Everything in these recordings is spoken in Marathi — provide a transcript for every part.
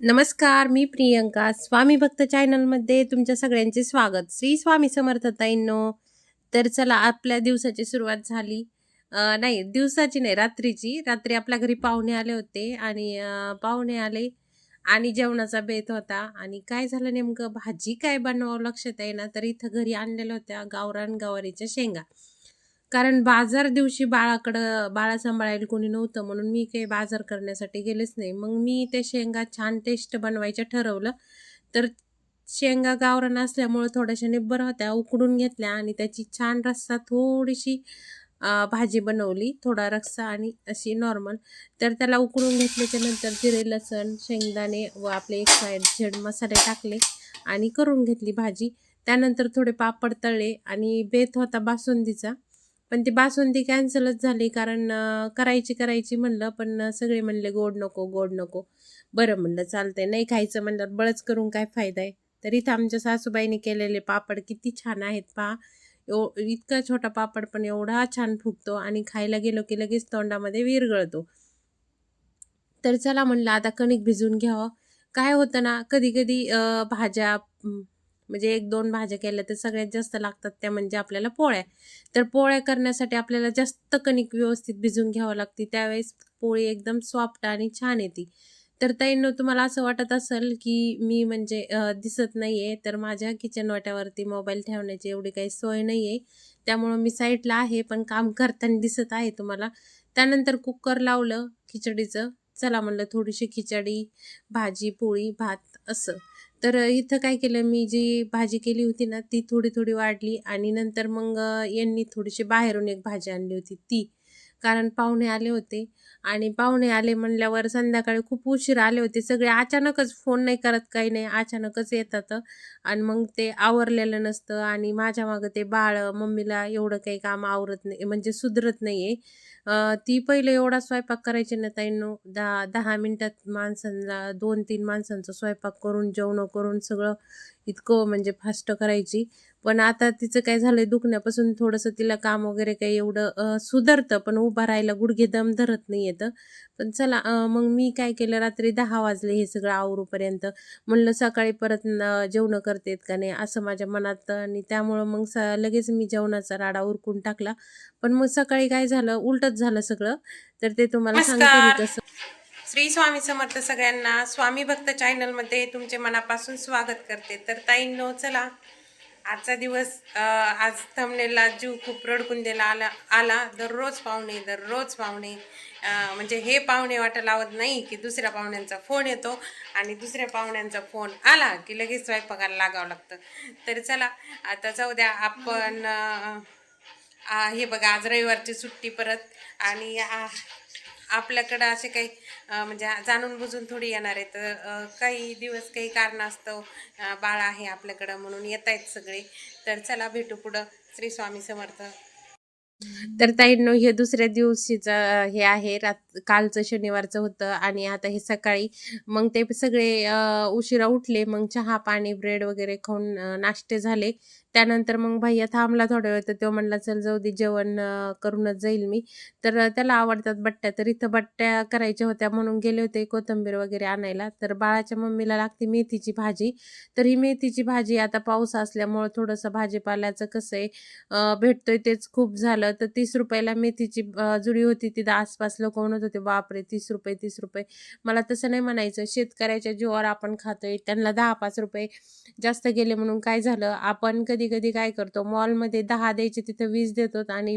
नमस्कार मी प्रियंका. स्वामी भक्त चॅनलमध्ये तुमच्या सगळ्यांचे स्वागत. श्री स्वामी समर्थताईंनो तर चला आपल्या दिवसाची सुरुवात झाली. नाही दिवसाची नाही रात्रीची. रात्री आपल्या घरी पाहुणे आले होते आणि पाहुणे आले आणि जेवणाचा बेत होता. आणि काय झालं नेमकं? भाजी काय बनवावं लक्षात आहे ना तर इथं घरी आणलेल्या होत्या गावरान गवारीच्या शेंगा. कारण बाजार दिवशी बाळाकडं बाळा सांभाळायला कोणी नव्हतं म्हणून मी काही बाजार करण्यासाठी गेलेच नाही. मग मी ते शेंगा छान टेस्ट बनवायच्या ठरवलं. तर शेंगा गावरान असल्यामुळं थोड्याशा निब्बर होत्या उकडून घेतल्या आणि त्याची छान रस्सा थोडीशी भाजी बनवली. थोडा रस्सा आणि अशी नॉर्मल तर त्याला उकडून घेतल्याच्या नंतर जिरे लसण शेंगदाणे व आपले एक साईड झेड मसाले टाकले आणि करून घेतली भाजी. त्यानंतर थोडे पापड तळले आणि बेत होता बासुंदीचा. पण ती बासुंदी कॅन्सलच झाली कारण करायची करायची म्हणलं पण सगळे म्हणले गोड नको गोड नको. बरं म्हणलं चालतंय नाही खायचं म्हणलं बळच करून काय फायदा आहे? तर इथं आमच्या सासूबाईने केलेले पापड किती छान आहेत पहा एव इतका छोटा पापड पण एवढा छान फुगतो आणि खायला गेलो की लगेच तोंडामध्ये विरगळतो तर चला म्हणलं आता कणिक भिजवून घ्यावं. काय होतं ना कधी कधी भाज्या म्हणजे एक दोन भाज्या केल्या तर सगळ्यात जास्त लागतात त्या म्हणजे आपल्याला पोळ्या. तर पोळ्या करण्यासाठी आपल्याला जास्त कणिक व्यवस्थित भिजवून घ्यावं लागते. त्यावेळेस पोळी एकदम सॉफ्ट आणि छान येते. तर ताईंनो तुम्हाला असं वाटत असेल की मी म्हणजे दिसत नाही आहे तर माझ्या किचन वाट्यावरती मोबाईल ठेवण्याची एवढी काही सोय नाही आहे त्यामुळं मी साईडला आहे पण काम करताना दिसत आहे तुम्हाला. त्यानंतर कुकर लावलं खिचडीचं. चला म्हणलं थोडीशी खिचडी भाजी पोळी भात असं. तर इथं काय केलं मी जी भाजी केली होती ना ती थोडी थोडी वाढली आणि नंतर मग यांनी थोडीशी बाहेरून एक भाजी आणली होती ती. कारण पाहुणे आले होते. आणि पाहुणे आले म्हणल्यावर संध्याकाळी खूप उशीर आले होते. सगळे अचानकच फोन नाही करत काही नाही. अचानकच येतात. आणि मग ते आवरलेलं नसतं. आणि माझ्या मागं ते बाळ मम्मीला एवढं काही काम आवरत नाही म्हणजे सुधरत नाही आहे ती पहिले एवढा स्वयंपाक करायची ना ताईंनो. दहा दहा मिनटात माणसांना दोन तीन माणसांचा स्वयंपाक करून जेवणं करून सगळं इतकं म्हणजे फास्ट करायची. पण आता तिचं काय झालंय दुखण्यापासून थोडंसं तिला काम वगैरे काही एवढं सुधारतं पण उभं राहायला गुडघे दम धरत नाही येतं. पण चला मग मी काय केलं रात्री दहा वाजले हे सगळं आवरूपर्यंत. म्हणलं सकाळी परत जेवणं करतेत का नाही असं माझ्या मनात आणि त्यामुळं मग स लगेच मी जेवणाचा राडा उरकून टाकला. पण मग सकाळी काय झालं उलटच झालं सगळं. तर ते तुम्हाला सांगते मी नमस्कार. कसं श्री स्वामी समर्थ सगळ्यांना स्वामी भक्त चॅनलमध्ये तुमचे मनापासून स्वागत करते. तर ताईंनो चला. आजचा दिवस आज थमनेला जीव खूप रडकून दिला आला आला. दररोज पाहुणे दररोज पाहुणे. म्हणजे हे पाहुणे वाटा लावत नाही की दुसऱ्या पाहुण्यांचा फोन येतो आणि दुसऱ्या पाहुण्यांचा फोन आला की लगेच स्वयंपाकाला लागावं लागतं. तर चला आता जाऊ द्या. आपण हे बघा आज रविवारची सुट्टी परत आणि आपल्याकडं असे काही म्हणजे जाणून बुजून थोडी येणार आहेत. तर काही दिवस काही कारणास्तव असतं. बाळ आहे आपल्याकडं म्हणून येत आहेत सगळे. तर चला भेटू पुढं. श्री स्वामी समर्थ. तर ताईंनो हे दुसऱ्या दिवशीचं हे आहे. रात कालचं शनिवारचं होतं आणि आता हे सकाळी मग ते सगळे उशिरा उठले. मग चहा पाणी ब्रेड वगैरे खाऊन नाश्ते झाले. त्यानंतर मग भैया थांबला थोड्या वेळ. तर तो म्हणला चल जाऊ दे जेवण करूनच जाईल मी. तर त्याला आवडतात बट्ट्या. तर इथं बट्ट्या करायच्या होत्या. म्हणून गेले होते कोथिंबीर वगैरे आणायला. तर बाळाच्या मम्मीला लागते मेथीची भाजी. तर ही मेथीची भाजी आता पाऊस असल्यामुळं थोडंसं भाजीपाल्याचं कसं आहे भेटतोय तेच खूप झालं. तर तीस रुपयाला मेथीची जुडी होती. तिथं आसपास लोक म्हणत होते बापरे तीस रुपये तीस रुपये. मला तसं नाही म्हणायचं. शेतकऱ्याच्या जीवावर आपण खातोय त्यांना दहा पाच रुपये जास्त गेले म्हणून काय झालं? आपण कधी कधी काय करतो? मॉलमध्ये दहा द्यायचे तिथं वीस देतो आणि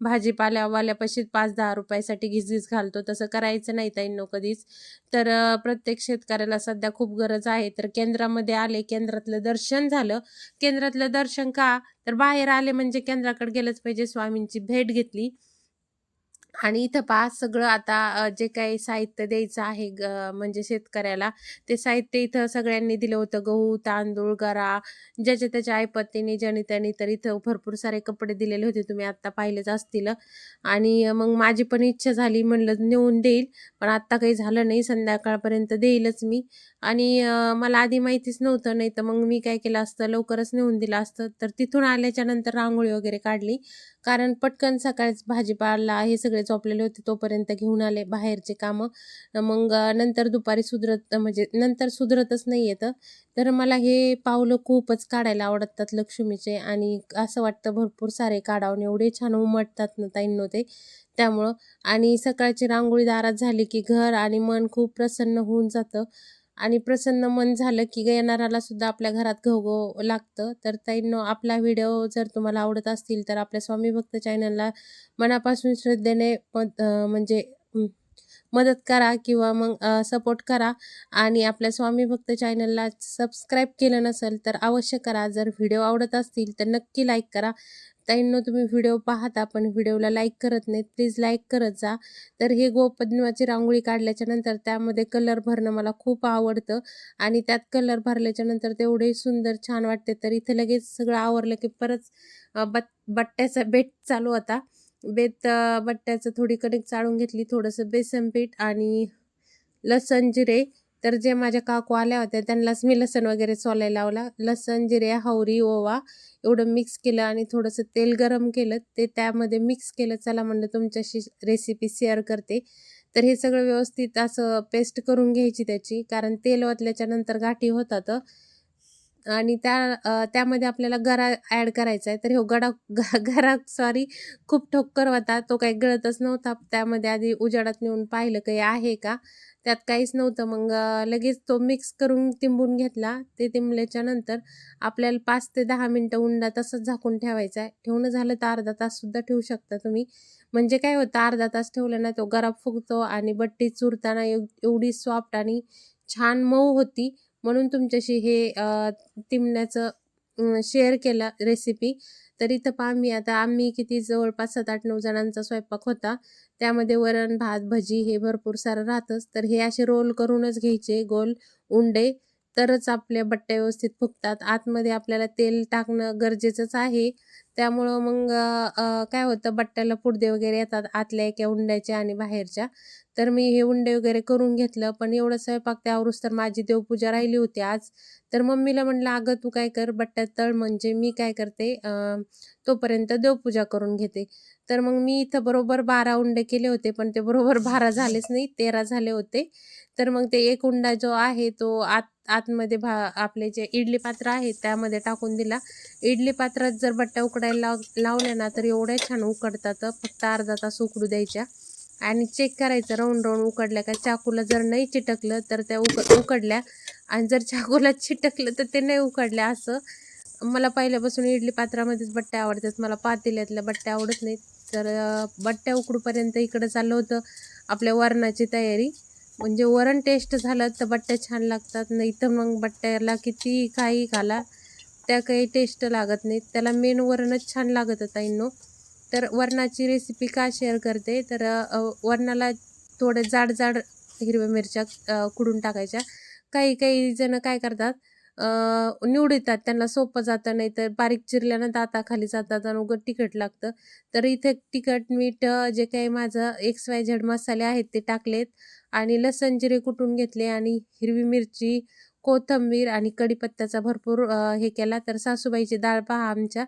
भाजीपाल्यावाल्यापाशी पाच दहा रुपयासाठी घिसघिस घालतो. तसं करायचं नाही ताईंनो कधीच. तर प्रत्येक शेतकऱ्याला सध्या खूप गरज आहे. तर केंद्रामध्ये आले केंद्रातलं दर्शन झालं. केंद्रातलं दर्शन का? तर बाहेर आले म्हणजे केंद्राकडे गेलंच पाहिजे स्वामींची भेट घेतली. आणि इथं पहा सगळं आता जे काही साहित्य द्यायचं आहे ग म्हणजे शेतकऱ्याला ते साहित्य इथं सगळ्यांनी दिलं होतं. गहू तांदूळ गरा ज्याच्या त्याच्या आईपत्तीने ज्याने त्याने तर इथं भरपूर सारे कपडे दिलेले होते तुम्ही आत्ता पाहिलेच असतील. आणि मग माझी पण इच्छा झाली म्हणलं नेऊन देईल पण आत्ता काही झालं नाही संध्याकाळपर्यंत देईलच मी. आणि मला आधी माहितीच नव्हतं नाही तर मग मी काय केलं असतं लवकरच नेऊन दिलं असतं. तर तिथून आल्याच्यानंतर रांगोळी वगैरे काढली. कारण पटकन सकाळीच भाजीपाला हे सगळे झोपलेले होते तोपर्यंत घेऊन आले बाहेरचे कामं. मग नंतर दुपारी सुधरत म्हणजे नंतर सुधरतच नाही येतं तर मला हे पावलं खूपच काढायला आवडतात लक्ष्मीचे आणि असं वाटतं भरपूर सारे काढावून एवढे छान उमटतात ना ताईंनो ते. त्यामुळं आणि सकाळची रांगोळी दारात झाली की घर आणि मन खूप प्रसन्न होऊन जातं. आणि प्रसन्न मन झालं की येणाऱ्याला सुद्धा आपल्या घरात घवघव लागतं. तर ताईंनो आपला व्हिडिओ जर तुम्हाला आवडत असतील तर आपल्या स्वामी भक्त चॅनलला मनापासून श्रद्धेने म्हणजे मदत करा किंवा मग सपोर्ट करा. आणि आपल्या स्वामी भक्त चॅनलला सबस्क्राईब केलं नसेल तर अवश्य करा. जर व्हिडिओ आवडत असतील तर नक्की लाईक करा. ताईंनो तुम्ही व्हिडिओ पाहता पण व्हिडिओला लाईक करत नाही प्लीज लाईक करत जा. तर हे गोपद्माची रांगोळी काढल्याच्या नंतर त्यामध्ये कलर भरणं मला खूप आवडतं. आणि त्यात कलर भरल्याच्या नंतर तेवढे सुंदर छान वाटते. तर इथं लगेच सगळं आवरलं की परत बट बट्ट्याचा बेट चालू होता. बेत बट्ट्याचं थोडी कणिक चाळून घेतली थोडंसं बेसन पीठ आणि लसण जिरे. तर जे माझ्या काकू आल्या होत्या त्यांनाच मी लसण वगैरे सोलायला लावला. लसण जिरे हौरी ओवा एवढं मिक्स केलं आणि थोडंसं तेल गरम केलं. ते त्यामध्ये मिक्स केलं. चला म्हणलं तुमच्याशी रेसिपी शेअर करते. तर हे सगळं व्यवस्थित असं पेस्ट करून घ्यायची त्याची कारण तेल ओतल्याच्या नंतर गाठी होतात आणि त्या त्यामध्ये आपल्याला गरा ॲड करायचा आहे. तर हे गडा ग गरा सॉरी खूप ठोक्कर होता. तो काही गळतच नव्हता. त्यामध्ये आधी उजाडात नेऊन पाहिलं काही आहे का? त्यात काहीच नव्हतं. मग लगेच तो मिक्स करून तिंबून घेतला. ते तिंबल्याच्या नंतर आपल्याला पाच ते दहा मिनटं उंडा तसंच झाकून ठेवायचा आहे. ठेवणं झालं तर अर्धा ताससुद्धा ठेवू शकता तुम्ही. म्हणजे काय होतं अर्धा तास ठेवलं ना तो गरा फुगतो आणि बट्टी चुरताना एव एवढी सॉफ्ट आणि छान मऊ होती. म्हणून तुमच्याशी हे तिमण्याचं शेअर केला रेसिपी तर इथं पहा मी आता आम्ही किती जवळपास सात आठ नऊ जणांचा स्वयंपाक होता. त्यामध्ये वरण भात भजी हे भरपूर सारं राहतंच. तर हे असे रोल करूनच घ्यायचे गोल उंडे. तरच आपल्या बट्ट्या व्यवस्थित फुगतात. आतमध्ये आपल्याला तेल टाकणं गरजेचंच आहे. त्यामुळं मग काय होतं बट्ट्याला पुडदे वगैरे येतात आतल्या एका उंड्याच्या आणि बाहेरच्या. तर मी हे उंडे वगैरे करून घेतलं पण एवढं स्वयंपाक त्यावरूच तर माझी देवपूजा राहिली होती आज. तर मम्मीला म्हटलं अगं तू काय कर बट्ट्यात तळ म्हणजे मी काय करते तोपर्यंत देवपूजा करून घेते. तर मग मी इथं बरोबर बारा उंडे केले होते पण ते बरोबर बारा झालेच नाही तेरा झाले होते. तर मग ते एक उंडा जो आहे तो आत आतमध्ये भा आपले जे इडली पात्र आहे त्यामध्ये टाकून दिला. इडली पात्रात जर बट्ट्या उकडायला लाव लावल्या ना तर एवढ्या छान उकडतात फक्त अर्धा तास उकडू द्यायच्या. आणि चेक करायचं राऊंड राऊंड उकडल्या का चाकूला जर नाही चिटकलं तर त्या उक उकडल्या. आणि जर चाकूला चिटकलं तर ते नाही उकडल्या असं. मला पहिल्यापासून इडली पात्रामध्येच बट्ट्या आवडतात. मला पातेल्यातल्या बट्ट्या आवडत नाहीत. तर बट्ट्या उकडूपर्यंत इकडं चाललं होतं आपल्या वरणाची तयारी. म्हणजे वरण टेस्ट झालं तर बट्ट्या छान लागतात. नाही तर मग बट्ट्याला किती काही घाला त्या काही टेस्ट लागत नाहीत. त्याला मेन वरणच छान लागत ताईंनो. तर वरणाची रेसिपी का शेअर करते? तर वरणाला थोडं जाड जाड हिरव्या मिरच्या कुडून टाकायच्या. काही काही जण काय करतात निवड निवडतात त्यांना सोपं जातं नाही तर बारीक चिरल्यानं दाताखाली जातात आणि उघड तिखट लागतं. तर इथे तिखट मीठ जे काही माझं एक्स वाय झेड मसाले आहेत ते टाकलेत आणि लसण जिरे कुटून घेतले आणि हिरवी मिरची कोथिंबीर आणि कढीपत्त्याचा भरपूर हे केला. तर सासूबाईची डाळ पहा आमच्या.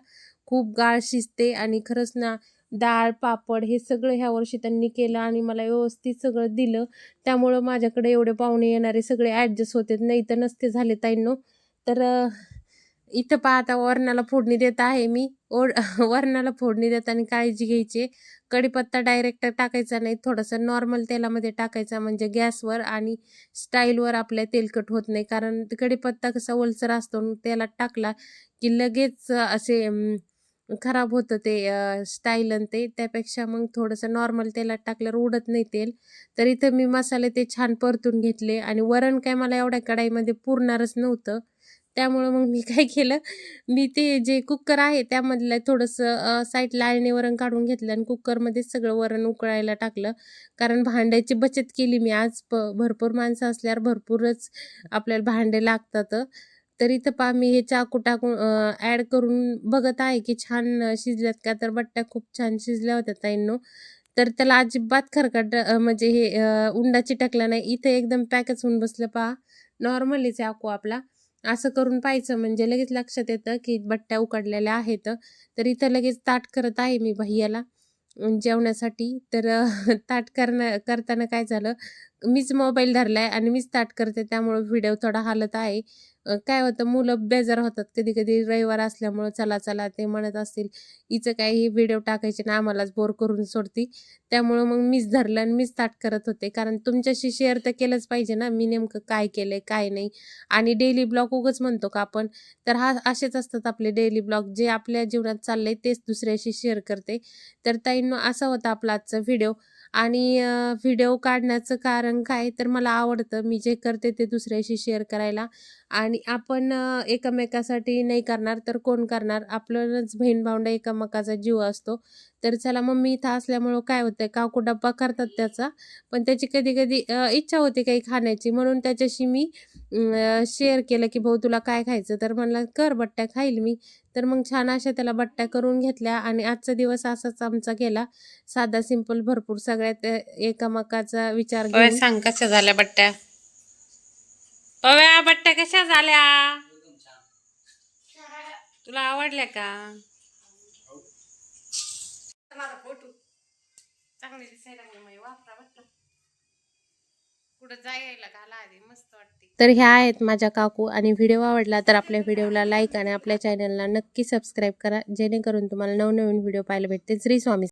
खूप गाळ शिजते आणि खरंच ना डाळ पापड हे सगळं ह्या वर्षी त्यांनी केलं आणि मला व्यवस्थित सगळं दिलं. त्यामुळं माझ्याकडे एवढे पाहुणे येणारे सगळे ॲडजस्ट होते नाही तर नसते झाले ताईंनो. तर इथं पहा आता वरणाला फोडणी देत आहे मी. ओढ वरणाला फोडणी देताना काळजी घ्यायची. कढीपत्ता डायरेक्ट टाकायचा नाही. थोडंसं नॉर्मल तेलामध्ये टाकायचा म्हणजे गॅसवर आणि स्टाईलवर आपल्या तेलकट होत नाही. कारण कढीपत्ता कसा ओलसर असतो आणि तेलात टाकला की लगेच असे खराब होतं ते स्टाईल आणि ते. त्यापेक्षा मग थोडंसं नॉर्मल तेलात टाकल्यावर उडत नाही तेल. तर इथं मी मसाले ते छान परतून घेतले आणि वरण काय मला एवढ्या कढाईमध्ये पुरणारच नव्हतं. त्यामुळं मग मी काय केलं मी ते जे कुकर आहे त्यामधलं थोडंसं साईडला आळणी वरण काढून घेतलं आणि कुकरमध्येच सगळं वरण उकळायला टाकलं. कारण भांड्याची बचत केली मी. आज प भरपूर माणसं असल्यावर भरपूरच आपल्याला भांडे लागतात. तर इथं पहा मी हे चाकू टाकून ॲड करून बघत आहे की छान शिजल्यात का? तर बट्ट्या खूप छान शिजल्या होत्या ताईंनो. तर त्याला अजिबात खरकट म्हणजे हे उंडा चिटकला नाही. इथे एकदम पॅकच होऊन बसलं पहा. नॉर्मलीच चाकू आपला. असं करून पाहायचं. म्हणजे लगेच लक्षात येतं की बट्ट्या उकडलेल्या आहेत. तर इथं लगेच ताट करत आहे मी भैयाला. जेवणासाठी. तर ताट करणं करताना काय झालं? मीच मोबाईल धरलाय आणि मीच ताट करते त्यामुळं व्हिडिओ थोडा हालत आहे. काय होतं मुलं बेजार होतात. कधी कधी रविवार असल्यामुळं चला चला ते म्हणत असतील हिचं काय हे व्हिडिओ टाकायचे ना आम्हालाच बोर करून सोडती. त्यामुळं मग मीच धरलं आणि मीच ताट करत होते. कारण तुमच्याशी शेअर तर केलंच पाहिजे ना मी नेमकं काय केलंय काय नाही. आणि डेली ब्लॉग उगच म्हणतो का आपण तर हा असेच असतात आपले डेली ब्लॉग. जे आपल्या जीवनात चाललंय तेच दुसऱ्याशी शेअर करते. तर ताईंनो असा होता आपला आजचा व्हिडिओ. आणि व्हिडिओ काढण्याचं कारण काय? तर मला आवडतं मी जे करते ते दुसऱ्याशी शेअर करायला. आणि आपण एकमेकासाठी नाही करणार तर कोण करणार? आपलंच बहीण भावंड एकमेकाचा जीव असतो. तर चला मम्मी इथं असल्यामुळं काय होतंय? काकू डब्बा करतात त्याचा. पण त्याची कधी कधी इच्छा होते काही खाण्याची. म्हणून त्याच्याशी मी शेअर केलं की भाऊ तुला काय खायचं? तर म्हणला कर बट्ट्या खाईल मी. तर मग छान अशा त्याला बट्ट्या करून घेतल्या आणि आजचा दिवस असाच आमचा गेला. साधा सिंपल भरपूर सगळ्यात एकमेकाचा विचार सांग कशा झाल्या बट्ट्या. पव्या बट्ट्या कशा झाल्या? तुला आवडल्या का? चांगली दिसायला लागली माई वापरा बट्टा. कुठं जायला घाला आधी मस्त वाटते. तर ह्या आहेत माझ्या काकू आणि व्हिडिओ आवडला तर आपल्या व्हिडिओला लाईक आणि आपल्या चॅनलला नक्की सबस्क्राईब करा जेणेकरून तुम्हाला नवनवीन व्हिडिओ पाहायला भेटतील. श्री स्वामी